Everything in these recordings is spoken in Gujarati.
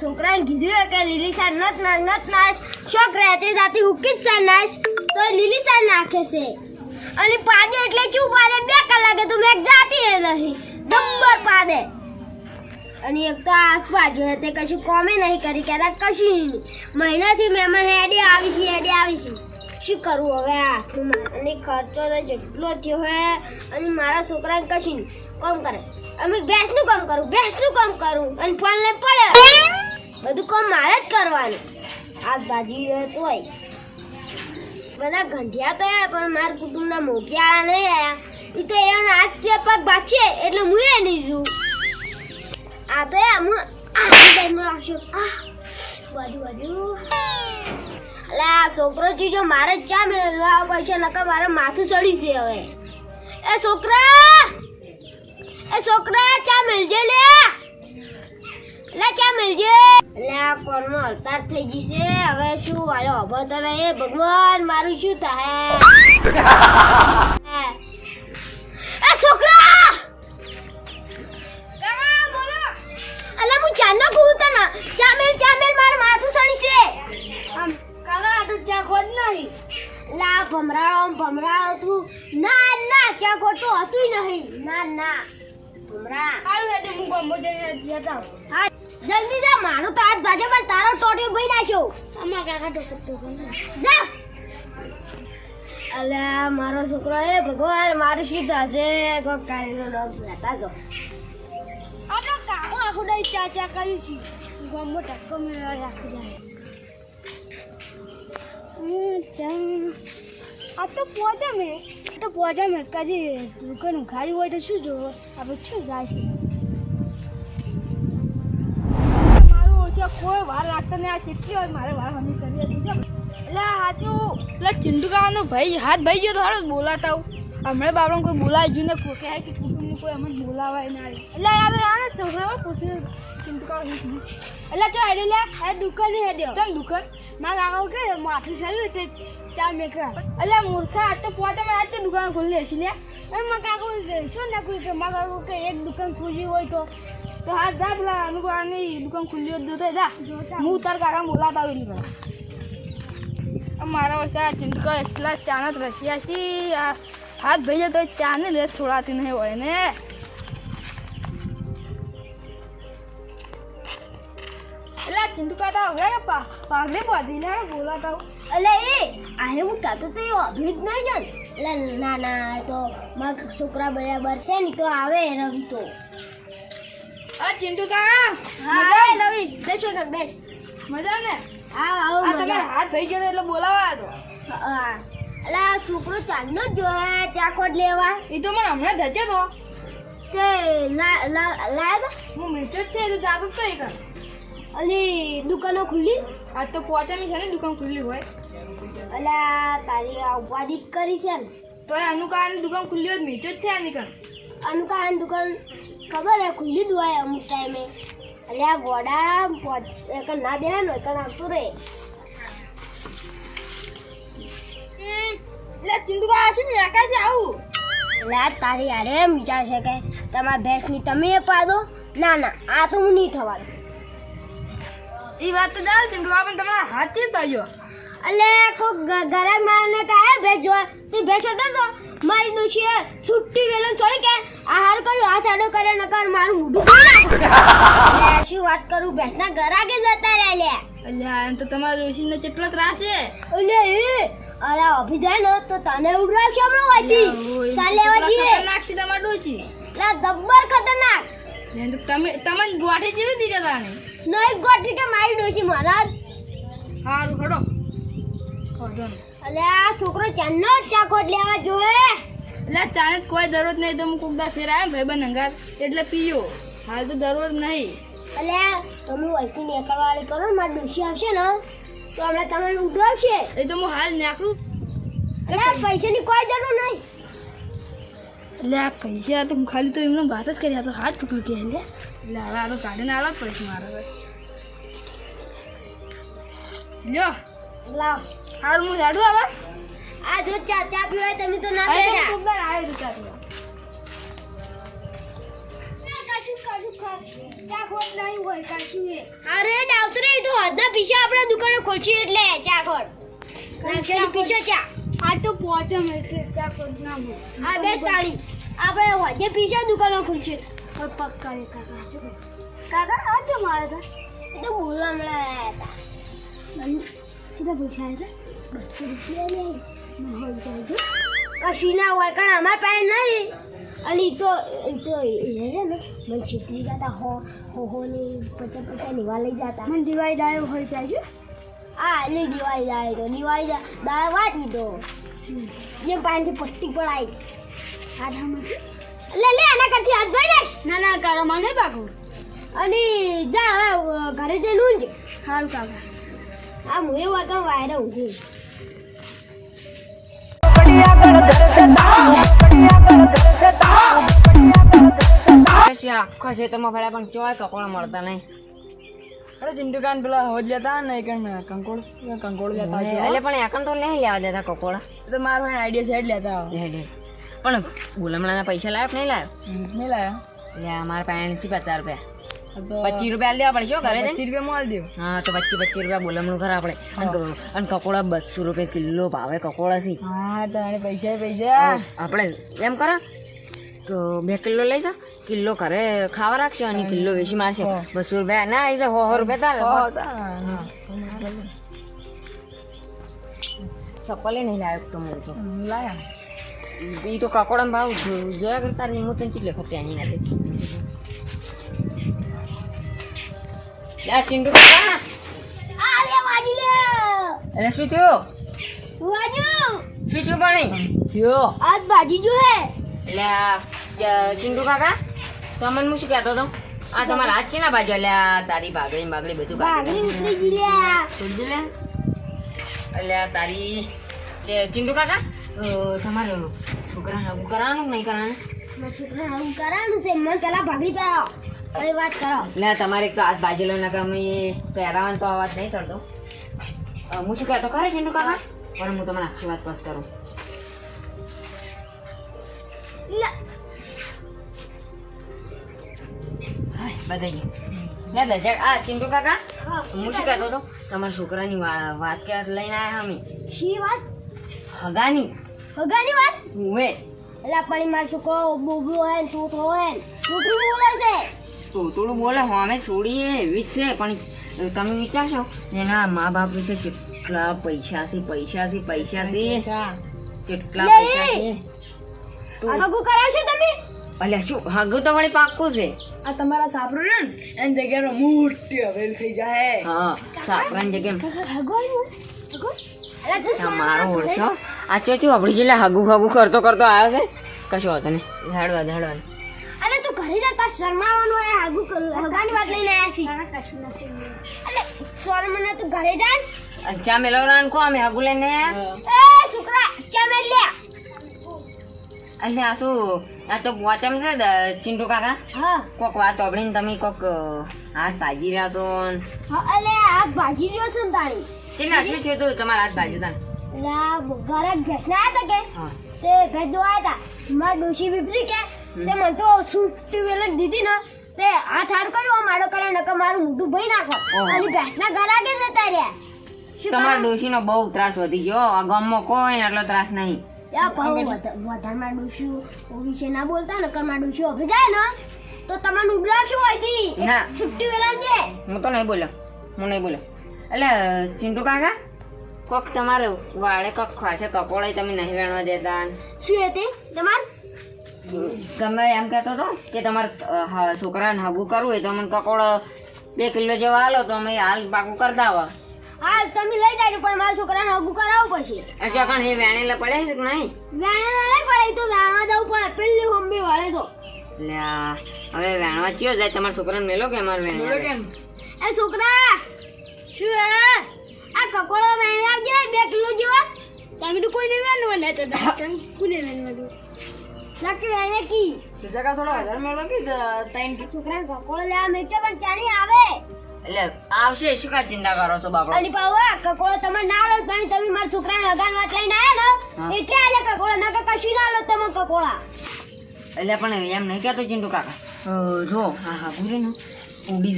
છોકરાને કીધું કે લીલી સાર નત નત નાખ છોકરા તે જાતી ઉકી જ તો લીલી સાર નાખે છે. અને પાદે એટલે ચૂપ પાદે બે કલાકે તો મેં જાતી નહીં. જબ્બર પાદે અને એક તો આજુબાજુ તે કશું કોમે નહીં કરી. કહેતા કશું મહિનાથી મહેમાન હેડી આવી છે, હેડી આવી છે. શું કરવું હવે હાથમાં? અને ખર્ચો તો જેટલો થયો હે, અને મારા છોકરાને કશું કામ કરે. અમે ભેંસનું કામ કરું, ભેંસનું કામ કરું. અને ફોન લઈ પડે. બધું કામ મારે જ કરવાનું. આ ભાજી તોય બધા ગંઢિયા તો આવ્યા પણ મારા કુટુંબના મોગિયાળા નહીં આયા. એ તો એના હાથ છે પગ ભાગશે એટલે હું એ નહીં જોઉં. આ તો હું આ ટાઈમમાં રાખશો. આ બાજુ બાજુ. એટલે આ છોકરો ચીજો મારે જ ચા મેળવા પડશે, નકર મારે માથું ચડી છે હવે. એ છોકરા! એ છોકરા ચા મેળજે લે. અવતાર થઈ જશે. હવે શું? વાળો અભળતા નહીં એ ભગવાન મારું શું થાય? એ છોકરા! અલા હું ચાનો કહું તને. ચામેલ ચામેલ માર માથું સડી છે. આમ કાલા તો ચા ખોદ નહીં. લા ભમરાળો ભમરાળો તું ના ના ચા ખોટું હતું નહીં. ના ના. ભમરા હારું હેડે હું ગમો જઈને જતા હા. જલ્દી જા મારો તો હાથ ભાજે પણ તારો ટોટિયો ભઈ નાખ્યો. અમાર કાકા તો કટતો જા. અલા મારો છોકરો એ ભગવાન મારું શું છે. કોક કારીનો ડોગ લેતા જો આપણો કાકો આખો દઈ ચા ચા કરી છે. ગમો ટક્કો મેળવા રાખી જાય. આ તો પહોંચા મેં તો પહોંચા મેં. કદી દુકાન ઉઘાડી હોય તો શું જોવો? આપણે શું જાય છે? નહીં આ કેટલી વાર મારે વાળ હમી કરી હતી જો. એટલે આ સાચું એટલે ચિંટુકાનો ભાઈ હાથ ભાઈ ગયો તો હારો બોલાતા હમણાં બાપડો કોઈ બોલાવી ગયું ને કહે કે કુટુંબનું કોઈ અમને બોલાવાય ના એટલે આ આને છોકરા પૂછી ચિંટુકા એટલે જો હેડી લે હે દુકાન હે દે કેમ દુકાન? મારા કાકો કે માથું સારું તે ચા મેં કર એટલે મૂર્ખા આજ તો પોતે આજ તો દુકાન ખોલી હશે લે. એમાં કાકો શું નાખ્યું કે મારા કાકો કે એક દુકાન ખુલ્લી હોય તો. તો હાથ જા પેલા અનુકૂળની દુકાન ખુલ્લી હોય તો જા. હું તાર કાકા બોલાતા આવેલી પેલા મારા વર્ષે આ ચિંટકો એટલા ચાનત રશિયા છે. હાથ ભાઈ તો ચા ને લે, છોડાતી નહીં હોય ને. એટલે ચિંટકા તો હવે પાઘડી લે બોલાતા હું અલે એ, આને હું કહેતો નહીં જાણ. એટલે ના ના તો મારા છોકરા બરાબર છે ને તો આવે રવિ આ ચિંટુકા હા એ બેસો કર બેસ. મજા ને? હા આવો આ તમારે હાથ થઈ ગયો એટલે બોલાવા તો. હા. અલે છોકરો ચાંદનો જ જોહે ચાકોટ લેવા? એ તો મને હમણાં ધચે તો તે? લાગ હું મીઠો જ છે તો જાતો તો એ કર અને દુકાનો ખુલ્લી? આ તો પોચાની છે ને દુકાન ખુલ્લી હોય. અલા તારી આ ઉપાધિ કરી છે ને. તો એ કારણ દુકાન ખુલ્લી હોય મીઠો જ છે આ નીકળ અનુકાન દુકાન ખબર હે ખુલ્લી જ હોય અમુક ટાઈમે એટલે આ ગોડા એક ના બે નો એક આવતું રહે એટલે ચિંદુકા શું ને એકા છે? આવું. એટલે તારી યારે એમ વિચાર છે કે તમારા ભેંસની તમે એ પાડો? ના ના આ તો હું નહીં થવાનું. એ વાત તો ચાલ ચિંદુકા પણ તમારા હાથી થઈ ગયો કોક ગ- ગરાક મારને કહે ભેંસ જોવા તે ભેંસ હતો તો મારી ડોશીએ છૂટી ગયેલો છોડી કે આ હાર કર્યું હાથ આડો કરે નકર મારું મોઢું ખોલી. શું વાત કરું ભેંસના ગરાકે જતા રહે લ્યા અલ્યા એમ તો તમારું ઋષિને કેટલો ત્રાસ છે. અલ્યા એ અરે ઓફિસ જાય ને તો તને ઉડરાવશે હમણાં વાંચી? સાલે વાજી ખતરનાક છે તમારા ડોશી લા જબ્બર ખતરનાક. એમ તો તમે તમને ગોઠી જેવું દીધા તાણે? નહીં ગોઠી કે મારી ડોશી મહારાજ? હારું ખડો નહીં. આ છોકરો ચાંદનો જ ચાકોટ લેવા જોવે. એટલે ચાને કોઈ જરૂરત નહીં તો હું કોક દા ફેર આવ્યો ભાઈબંધ અંગાર એટલે પીયો હાલ તો જરૂર નહીં. એટલે તમે વહીથી નીકળવાળી કરો ને મારી ડોશી આવશે ને તો હમણાં તમારે ઉઠાવશે એ તો હું હાલ નાખું એટલે પૈસાની કોઈ જરૂર નહીં. એટલે આ પૈસા તો હું ખાલી તો એમનો વાત જ કરી તો હાથ ચૂકી કે એટલે એટલે હવે આ તો કાઢીને જ પડશે મારે લ્યો. લાવ. હારું હું હેડું હવે. આ જો ચા ચા પીવાય તમે તો ના હવે તો બેઠા કોક દાડે ચા પીવા. કશું કશું કર ચા ખોટ નહીં હોય કશું એ આ રેડ આવતું રહી તો હદના પીછે આપણે દુકાને ખોલશી એટલે ચા ખોલ નાક્ષરી પીછે ચા. આ તો પહોંચે મળશે એટલે ચા કોઈ ના આ બે તાળી. આપણે હદે પીછે દુકાને ખોલશી. પક્કા રે કાકા જો કાકા આ છે મારે તો. એ તો બોલવા મળ્યા હતા. સીધા પૈસા આવ્યા બસો રૂપિયા લે કશું ના હોય કારણ અમાર પાસે નહીં અને તો એ તો એ રહે ને. મને છેતરી જતા હો હો હો ને પચાસ પચાસ નિવા લઈ જતા. મને દિવાળી દાળ હોય જાય છે હા એટલે દિવાળી દાળ તો. દિવાળી દાળ વાંચી દો જેમ પાણીથી પટ્ટી પડાય. આઠામાંથી લે લે આના કરતી હાથ ધોઈ દઈશ ના ના કાકા મને પાકું અને જા હવે ઘરે જઈને ઊંઘ. સારું કાકા. આ હું એવું કામ વાયરે ઊંઘું. આખો ખેતરમાં ફર્યા પણ ચોય કપડા મળતા નહીં અરે ચિંટુકાન પેલા હોજ લેતા ને એક કંકોળ કંકોળ લેતા છે એટલે પણ એકન તો નહીં લેવા દેતા કકોડા તો મારો આઈડિયા છે લેતા પણ ગુલામણાના પૈસા લાવ્યો કે નહીં લાવ્યો નહીં લાયા. એટલે મારા પાસે એસી પચાસ રૂપિયા. પચીસ રૂપિયા લેવા પડે શું કરે પચીસ રૂપિયા માલ દેવ. હા તો પચીસ પચીસ રૂપિયા બોલમણું ખરા આપણે. અને કકોડા બસો રૂપિયા કિલો ભાવે કકોડા છે. હા તારે પૈસા પૈસા. આપણે એમ કરો. તો બે કિલો લઈ જાઓ. કિલો ઘરે ખાવા રાખશે અને કિલો વેચી મારશે. બસો રૂપિયા ના આવી જાય સો રૂપિયા તારે. ચપ્પલે નહીં લાવ્યો તો તો. લાયા. એ તો કકોડા ભાવ જો- જોયા કરતા રહી હું તને કેટલે ખપ્યા આની નાખે ચિંડુ કાકા આ લે વાજી લે. એટલે શું થયું? વાજુ. શું થયું પાણી? થયો. આજ ભાજી જો હે. એટલે આ ચ- ચિંટુ કાકા તમને હું શું કહેતો હતો? આ તમારા હાથ છે ને બાજુ એટલે તારી ભાગડી ને બાગડી બધું ભાગડી નીકળી ગઈ લે. છોડી લે. એટલે તારી ચિંટુ કાકા તમારો છોકરા હગું કરવાનું કે નહીં કરવાનું છોકરા આવું કરાવવાનું છે. મને પેલા ભાગડી કરાવો હવે વાત કરો. ના તમારે તો હાથ બાજુલો ના તમે પહેરાવાનો તો અવાજ નહીં અ, હું શું કહેતો? ખરે ચિંટુ કાકા પણ હું તમને આખી વાત પાસ કરું. હાય, બધાઈ ગયું. લે દજાક આ ચિંટુ કાકા હા, હું શું કહેતો હતો? તમારા છોકરાની વાત કે લઈને આવ્યા અમે? શી વાત? હગાની. હગાની વાત? હું એટલે પણ મારો છોકરો બોબલો હોય ને ને. તૂતરું બોલે છે. તો થોડું બોલે હું અમે છોડીએ એવી જ છે પણ તમે વિચારશો એના મા બાપ વિશે કેટલા પૈસા છે પૈસા છે પૈસા છે કેટલા પૈસા છે હગું કરાવશો તમે? અલ્યા શું હગું તો વળી પાક્કું છે? આ તમારા સાપરું રહ્યું ને એની જગ્યાનો મોટી હવેલ થઈ જાય હા સાપરાની આ મારો ઓળખો? આ ચોચું આપણી જેટલા હગું હગું કરતો કરતો આવ્યો છે? કશો હતો ને ઝાડવા. અરે તું જતા શરમાવાનું હોય હાગુ હગાની વાત લઈને આવ્યા છી એટલે શરમને તું ઘરે જા ચા મેલવરાન કો અમે હાગુ લઈને? આયા? એ છોકરા ચમે લે. એટલે આ શું આ તો વાચમ છે ચિંટુ કાકા? હા. કોક વાત સાંભળીને તમે કોક હાથ ભાજી રહ્યા છો ને. હા એટલે આ ભાજી રહ્યો છો ને તાણી છેલ્લા શું થયું તું? તમારા હાથ ભાજી આ ઘરે ભેસના હતા કે? તે ભેંસ જોવા હતા. મારા ડોશી વિપરી કે? તે મને તો છૂટી વેલણ દીધી ને તે આ થાર કર્યો મારો કરે નકર મારું મોઢું ભઈ નાખો. અને ભેંસના ઘર આગે જતા રહ્યા. તમારા ડોશીનો બહુ ત્રાસ વધી ગયો. આ ગામમાં કોઈ એટલો ત્રાસ નહીં. વધારમાં ડોશી વિશે ના બોલતા નકરમાં ડોશી ઓફે જાય ને તો તમારું ઉડરાવશું હોયથી ના. છુટ્ટી વેલણ દે. હું તો નહીં બોલ્યો હું નહીં બોલ્યો એટલે ચિંટુ કાકા કોક તમારે વાળે કોક ખાશે કપોળે તમે નહીં વેણવા દેતા. શું હતી તમાર? તમે એમ કહેતો હતો કે તમારે છોકરાને હગું કરવું હોય તો મને કકોળ બે કિલો જેવા હાલો તો અમે હાલ પાકું કરતા આવો હાલ તમે લઈ જાય પણ મારા છોકરાને હગું કરાવવું પડશે. અચ્છા ચોકણ એ વેણેલા પડે છે કે નહીં? વેણે નહીં પડે તો વેણવા જવું પડે. પેલી હોંબી વળે તો. લ્યા હવે વેણવા ચિયો જાય? તમારા છોકરાને મેલો કે અમારે વેણવા કેમ એ છોકરા શું હે? આ કકોડો વેણે આવજે બે કિલો જેવા. તમે તો કોઈને વેણવા લેતા હતા. કોને વેણવા દો? નક્કી વેણે બીજા કા થોડા વધારે મેળો કે ત્રણ છોકરા કકોડો લેવા મેક્યો પણ ચાણી આવે. એટલે આવશે શું કા ચિંતા કરો છો બાપડો? અને પાવા કકોડો તમે ના લો પણ તમે મારા છોકરાને લગાન વાત લઈને આયા. ને એટલે આલે કશું ના લો તમે કકોળા એટલે પણ એમ નહીં કહેતો ચિંટુ કાકા? જો હા હા પૂરે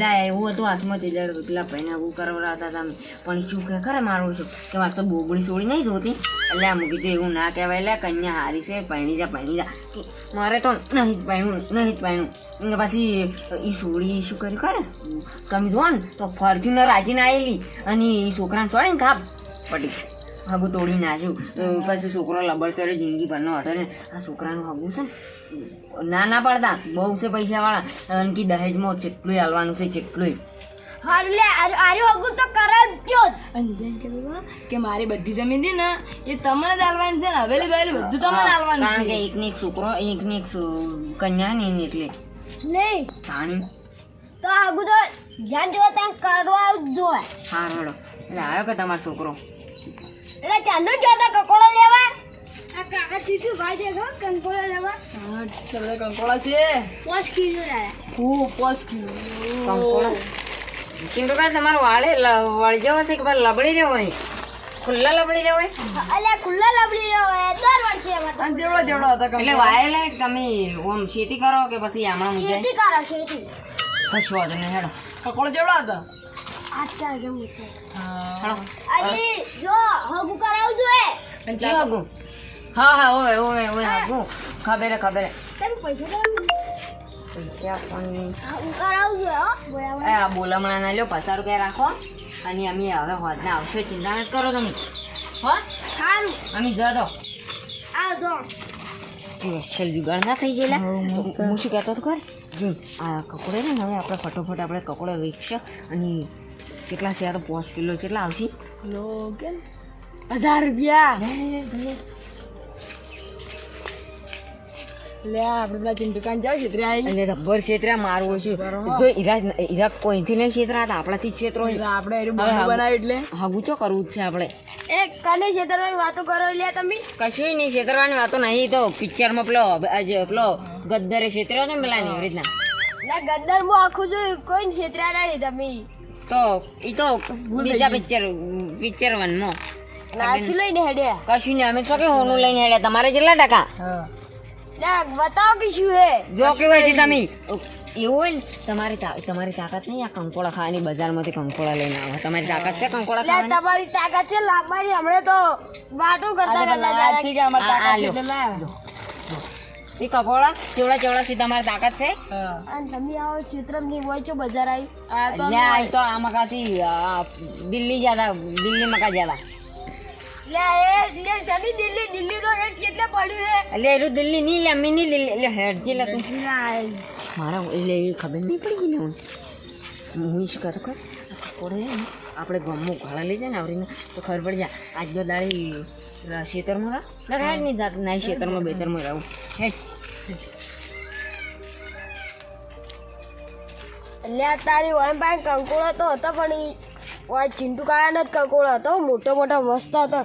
જાય એવું હતું હાથમાં તે પેલા ભાઈને એવું કરવડાવતા હતા. પણ શું કે, ખરે મારું છું કે વાત તો બોબડી સોળી નહીં જોતી એટલે આમ કીધું, એવું ના કહેવાય, લે, કન્યા હારી છે પૈણી જા પૈણી જા. મારે તો નહીં જ પાયણું નહીં જ પાયણું ને પછી એ સોળી શું કર્યું ખરે? તમે જુઓ ને, તો ફોર્ચ્યુનર રાજીને આવેલી અને એ છોકરાને છોડીને ખાપ પટી હગું તોડી નાખ્યું. પછી છોકરો લબડ કરે, જિંદગી ભરનો હતો ને. આ છોકરાનું હગું છે ને ના ના પાડતા બહુ છે પૈસાવાળા અને કે દહેજમાં જેટલું હાલવાનું છે જેટલું હારું આરે આર્યો અગુર તો કરાવજો જ અને જેમ કે બાબા કે મારી બધી જમીન છે ને એ તમને જ આલવાની છે ને હવેલી બેલી બધું તમને આલવાનું કારણ કે એક એક છોકરો એક છો- કન્યા ની એટલે. નહીં. પાણી તો આગુ તો જ્યાં જો ત્યાં કરવા જ જોવે. હા રડો એટલે આવ્યો કે તમારો છોકરો? એટલે ચાંદુ જોતા કકોડો લેવા. આ કાકા ચીઠું ભાઈ દેખો કંકોડા લેવા. હા, એટલા બધા છે. પાંચ કિલો લાયા. ખૂબ પાંચ કિલો. કંકોડા ચિંટુ તમારો વાળે વળજો હશે કે લબડી રહ્યો હોય ખુલ્લા લબડી રહ્યો હોય એટલે ખુલ્લા લબડી રહ્યો હોય દર વર્ષે જેવડા એટલે વાયેલા તમે ઓમ ખેતી કરો કે પછી આમણા મુજે ખેતી કરો ખેતી કશું વાંધો નહીં હેડો. કંકોડા જેવડા હતા? આટલા જેવું છે. હા. હેડો. અરે જો હગુ કરાવજો એ. હગું. હા હા ઓવે ઓવે ઓવે ખબર હે, ખબર હે. તમે પૈસા પૈસા જોઈએ હો એ આ બોલામણા ના લ્યો પચાસ રૂપિયા રાખો. અને અમે હવે હોદના આવશે ચિંતા નથી કરો તમે. હો? સારું અમે જતો જો. સ્પેશિયલ જુગાડ ના થઈ ગયેલા. હું શું કહેતો હતો ખબર? જો આ કકોડે ને હવે આપણે ફટોફટ આપણે કકોડે વીકશે અને કેટલા છે આ તો પાંચ કિલો કેટલા આવશે? લો કે હજાર રૂપિયા. લે આપણે પેલા ચિંટુકાન જાવ છે એટલે જબ્બર ક્ષેત્ર મારવું છે જો ઈરા ઈરા કોઈથી નહીં ક્ષેત્ર હતા આપણાથી જ આપણે એનું હવે બંધ હાગું. બનાવ્યું એટલે. હગું તો કરવું જ છે આપણે? એ કને છેતરવાની વાતો કરો લે તમે? કશું નહીં છેતરવાની વાતો નહીં તો પિક્ચરમાં પેલો પેલો ગદ્દરે ક્ષેત્ર ને પેલા ને રીતના. ગદ્દરમાં આખું જોયું કોઈ ને છેતર્યા નહીં તમે. તો એ તો બીજા પિક્ચર પિક્ચર વનમાં. કશું લઈને હેડ્યા? કશું નહીં અમે શું કે હોનું લઈને હેડ્યા? તમારે કેટલા ટકા? હા. બતાવો કે શું હે. જો કેવું છે? તમે એવું હોય ને તમારી તમારી તાકાત નહીં આ કંકોડા ખાવાની બજારમાંથી કંકોડા લઈને આવો. તમારી તાકાત છે કંકોડા ખાવાની? તમારી તાકાત છે લાંબાની હમણે તો વાતો કરતા કરતા. છે કે અમારે તાકાત છે એટલે એ કંકોડા? ચેવડા ચેવડા સી તમારી તાકાત છે? અને તમે આવો ક્ષેત્રમની હોય છો બજાર આવી. આ તો આ તો આ મકાથી દિલ્હી જ્યાતા દિલ્હી મકા જ્યાતા લે એ લે સની દિલ્હી? દિલ્હી રેટ કેટલે પડ્યું હે એટલે એનું દિલ્હી નહીં લે મી નહીં એટલે હેડજી લે તું. મારા એટલે એ ખબર નહીં પડી ગઈ હું. છે આપણે ગમો ઘણા લઈ જાય ને આવરીને તો ખબર પડી જાય. આજ જો દાડી ખેતરમાં ના હેડ નહીં જાત ના ખેતરમાં બેતરમાં રહું. હેડ. લે તારી વાય પાસે કંકોળો તો હતો પણ એ ચિંટુ કાળાનો જ કંકોળો હતો. મોટો મોટો મસ્ત હતો.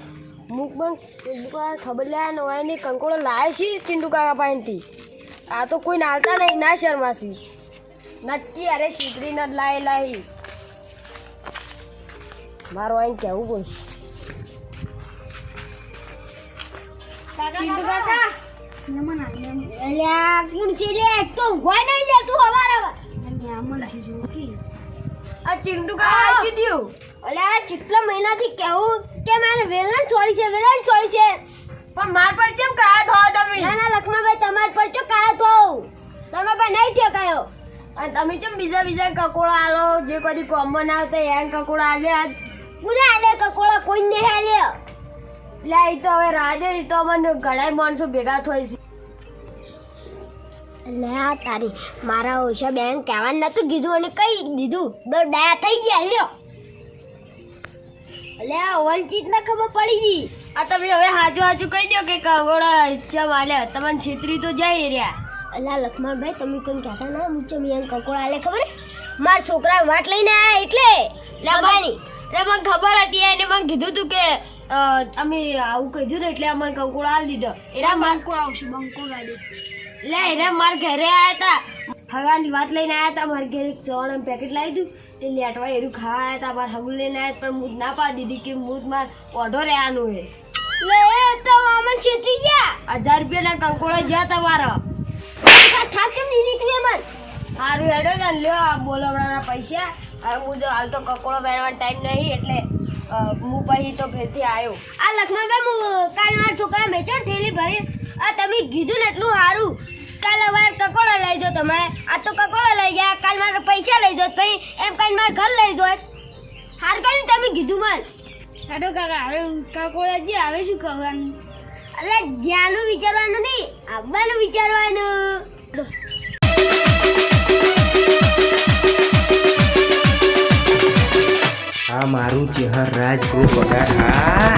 મુક પણ ચિંટુ કાળા ખબર લે ને ઓયની કંકોળો લાવે છે ચિંડુકા કાકા પાસેથી? આ તો કોઈ નાલતા નહીં ના શર્માસી નક્કી અરે શીતરી ન લાય લાઈ મારો આઈને કેવું પડશે. એટલે કુણસી લે તો ઊંઘવા નહીં જતું હવારમાં આ ચિંટુ કા આવી ગયું અરે આ કેટલા મહિનાથી કેવું કે મારે વેલણ છોડી છે વેલણ છોડી છે. પણ માર પર કેમ કાયા થો તમે? ના ના લખમાભાઈ તમારે પર ચો કાયા થો તમે પર નહીં થયો કાયો. અને તમે કેમ બીજા બીજા કકોડા આલો? જે કદી કોમન આવતા એન કકોડા આલે આજ? પૂરા આલે કકોડા? કોઈ નહીં આલે લે તો હવે રાજે તો મને ઘણા માણસો ભેગા થઈ છે. એટલે આ તારી મારા ઓછા બેન કહેવાનું નતું કીધું અને કઈ દીધું. બે ડાયા થઈ ગયા લ્યો. આ વંચિત ના ખબર પડી ગઈ. આ તમે હવે હાજુ હાજુ કહી દો કે કગોડા ચમ આલ્યા તમને છેતરી તો જાય રહ્યા. અલા લક્ષ્મણભાઈ તમે કોઈ કહેતા ના મુચો યંગ કકોડા લે ખબર? હે? મારા છોકરા વાટ લઈને આયા એટલે. લગાની એટલે મને ખબર હતી એને. મને કીધું તું કે અમે આવું કીધું ને એટલે અમને કંકોડા આલી દીધો. એરા મારકો આવશે બંકો ગાડી. લે એરા માર ઘરે આયા તા. હગાની વાત લઈને આયા તા મારા ઘરે ચવાણા પેકેટ લાવી દઉં તે લેટવા એરું ખાવા આયા તા મારા હગું લઈને આયા પણ મૂજ ના પાડી દીધી કે મુદ માર ઓઢો રહેવાનું હે. લે એ તો મામા છેતરી ગયા. હજાર રૂપિયાના કંકોડા જ્યાં તમારો. થાક કેમ દીધી તું એમન સારું હેડો ને લ્યો આ બોલવડાના પૈસા. હવે હું જો હાલ તો કકોળો પહેરવાનો ટાઈમ નહીં એટલે હું પછી તો ફેરથી આવ્યો આ લખનભાઈ હું કાલ મારા છોકરા મેચો ઠેલી ભરી. આ તમે કીધું ને એટલું સારું. કાલ અમારે કકોડો લઈ જાઓ તમે. આ તો કકોડો લઈ ગયા કાલ મારે પૈસા લઈ જો પછી એમ કરીને મારે ઘર લઈ જો. હાર કરી તમે કીધું મન. સાડો કાકા હવે કાકોડાજી હવે શું કરવાનું? અલે જ્યાંનું વિચારવાનું નહીં આવવાનું વિચારવાનું. આ મારું ચહેર રાજ ગ્રુપ પગાર. હા.